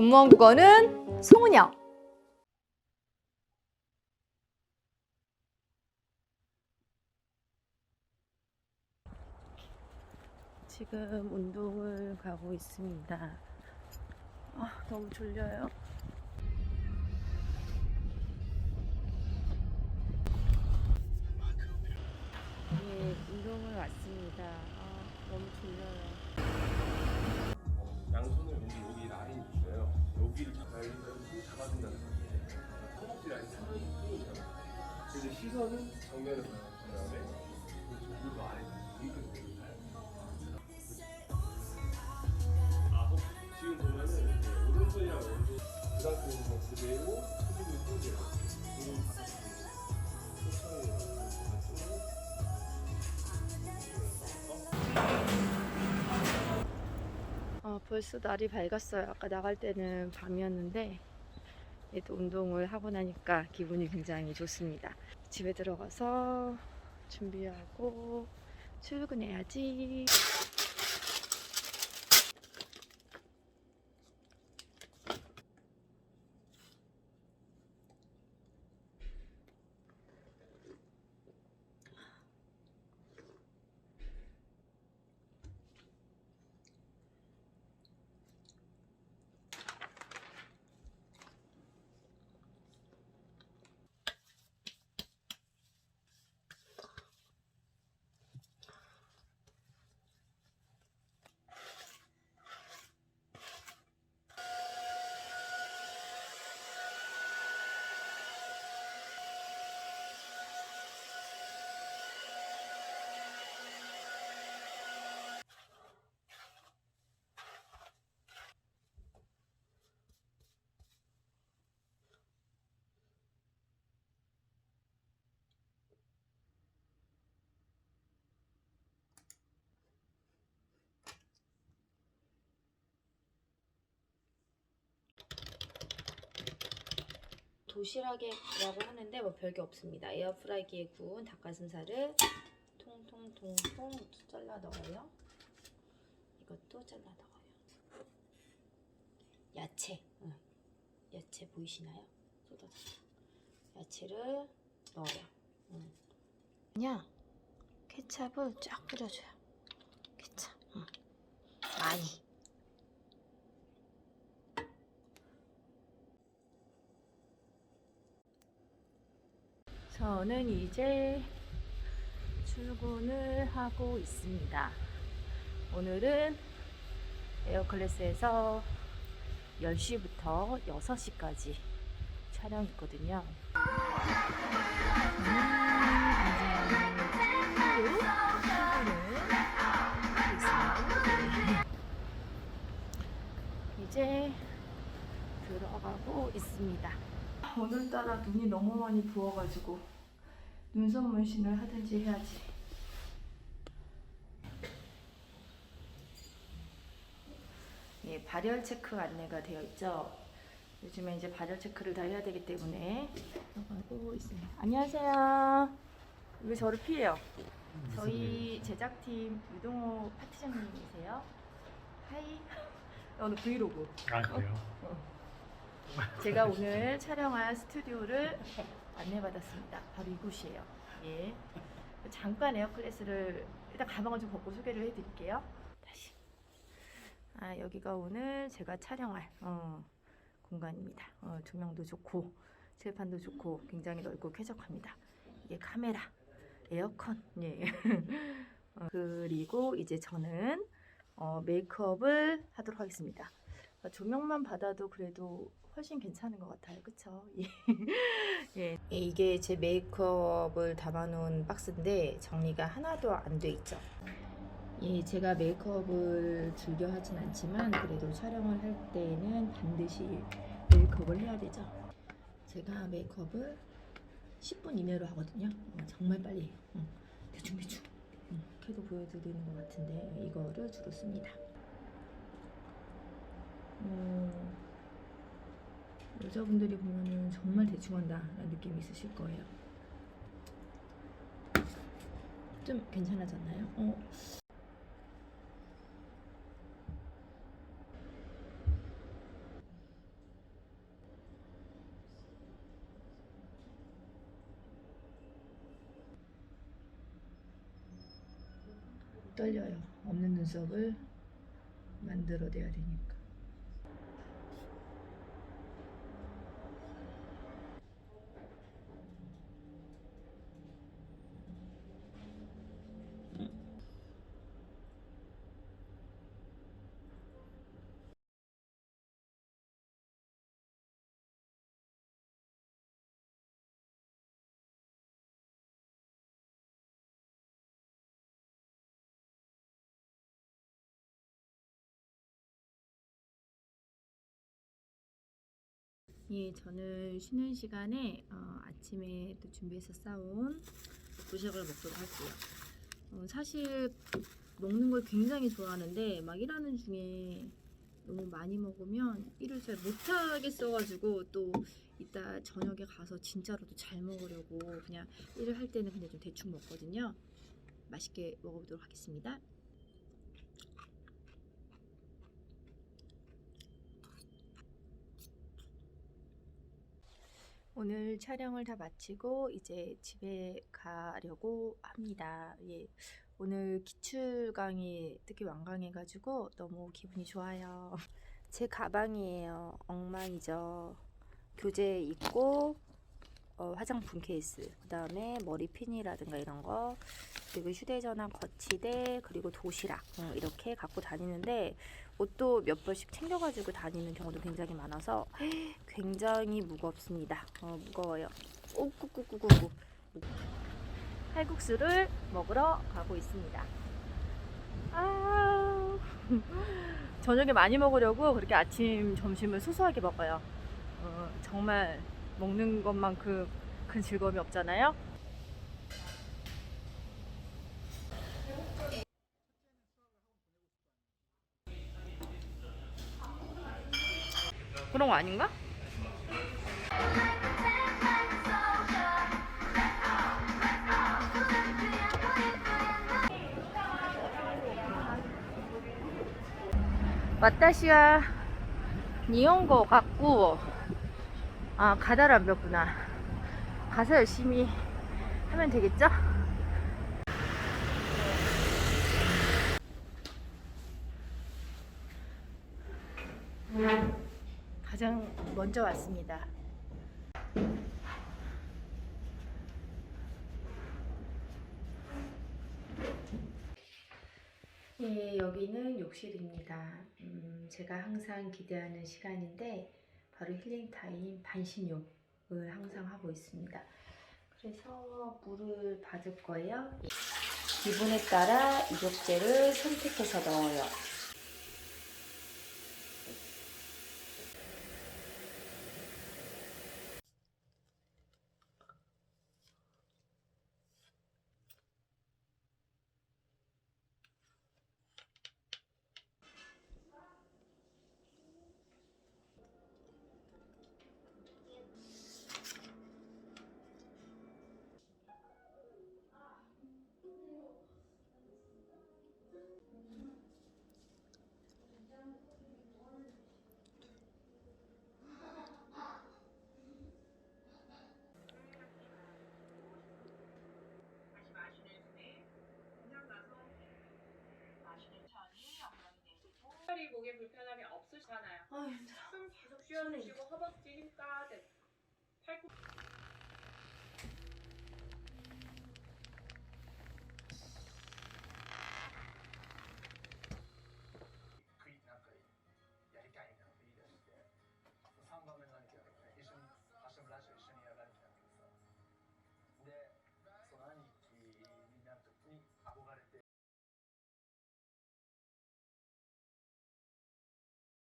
공무원 국어는 송은영. 지금 운동을 가고 있습니다. 아, 너무 졸려요. 예, 운동을 왔습니다. 아, 너무 졸려요. 라인을 힘 잡아준다는 거예요. 라인 잡아주는 거예요. 그래서 시선은 정면을 봐요. 그 다음에 그리고 아래 여기까지. 아, 혹 지금 보면은 오른손이랑 왼손 그 상태에서 그대로 숙이고 땡겨요. 그리고 천천히 벌써 날이 밝았어요. 아까 나갈 때는 밤이었는데 또 운동을 하고 나니까 기분이 굉장히 좋습니다. 집에 들어가서 준비하고 출근해야지. 도시락이라고 하는데 뭐 별게 없습니다. 에어프라이기에 구운 닭가슴살을 통통통통 잘라 넣어요. 이것도 잘라 넣어요. 야채, 응. 야채 보이시나요? 쏟아져. 야채를 넣어요. 응. 그냥 케찹을 쫙 뿌려줘요. 케찹, 응. 많이. 저는 이제 출근을 하고 있습니다. 오늘은 에어클래스에서 10시부터 6시까지 촬영 있거든요. 이제 들어가고 있습니다. 오늘따라 눈이 너무 많이 부어가지고 눈썹 문신을 하든지 해야지. 예, 발열 체크 안내가 되어 있죠. 요즘에 이제 발열 체크를 다 해야 되기 때문에 하고 있습니다. 안녕하세요. 왜 저를 피해요? 저희 제작팀 유동호 파트장님이세요. 하이. 오늘 브이로그. 아 그래요? 제가 오늘 촬영할 스튜디오를 안내받았습니다. 바로 이곳이에요. 예. 잠깐 에어클래스를 일단 가방을 좀 벗고 소개를 해드릴게요. 다시. 아 여기가 오늘 제가 촬영할 어, 공간입니다. 어, 조명도 좋고 칠판도 좋고 굉장히 넓고 쾌적합니다. 이게 카메라, 에어컨, 예. 어, 그리고 이제 저는 어, 메이크업을 하도록 하겠습니다. 어, 조명만 받아도 그래도 훨씬 괜찮은 것 같아요. 그쵸? 예. 예. 이게 제 메이크업을 담아놓은 박스인데 정리가 하나도 안 돼 있죠. 예, 제가 메이크업을 즐겨 하진 않지만 그래도 촬영을 할 때는 반드시 메이크업을 해야 되죠. 제가 메이크업을 10분 이내로 하거든요. 어, 정말 빨리 해요. 어, 대충 대충. 음, 이렇게도 보여드리는 것 같은데 이거를 주로 씁니다. 어, 여자분들이 보면은 정말 대충한다 라는 느낌이 있으실 거예요. 좀 괜찮아졌나요? 어. 떨려요. 없는 눈썹을 만들어내야 되니까. 예, 저는 쉬는 시간에 어, 아침에 또 준비해서 싸온 도시락을 먹도록 할게요. 어, 사실 먹는 걸 굉장히 좋아하는데 막 일하는 중에 너무 많이 먹으면 일을 잘 못하겠어가지고 또 이따 저녁에 가서 진짜로도 잘 먹으려고 그냥 일을 할 때는 그냥 좀 대충 먹거든요. 맛있게 먹어보도록 하겠습니다. 오늘 촬영을 다 마치고 이제 집에 가려고 합니다. 예. 오늘 기출강이 특히 완강해 가지고 너무 기분이 좋아요. 제 가방이에요. 엉망이죠. 교재 있고 어, 화장품 케이스, 그 다음에 머리핀이라든가 이런 거, 그리고 휴대전화 거치대, 그리고 도시락 음, 이렇게 갖고 다니는데 옷도 몇 벌씩 챙겨가지고 다니는 경우도 굉장히 많아서 굉장히 무겁습니다. 어, 무거워요. 오, 꾸꾸꾸꾸꾸. 칼국수를 먹으러 가고 있습니다. 아, 저녁에 많이 먹으려고 그렇게 아침, 점심을 소소하게 먹어요. 어, 정말 먹는 것만큼 큰 즐거움이 없잖아요. 그런 거 아닌가? 와타시와 니온고 갖고 아 가다를 안 배웠구나 가서 열심히 하면 되겠죠? 가장 먼저 왔습니다 예, 여기는 욕실입니다. 음, 제가 항상 기대하는 시간인데 바로 힐링 타임 반신욕을 항상 하고 있습니다. 그래서 물을 받을 거예요. 기분에 따라 이욕제를 선택해서 넣어요. 목에 불편함이 없으시잖아요. 아 힘들어. 숨 계속 쉬어주시고 허벅지 힘 가득. 팔꿈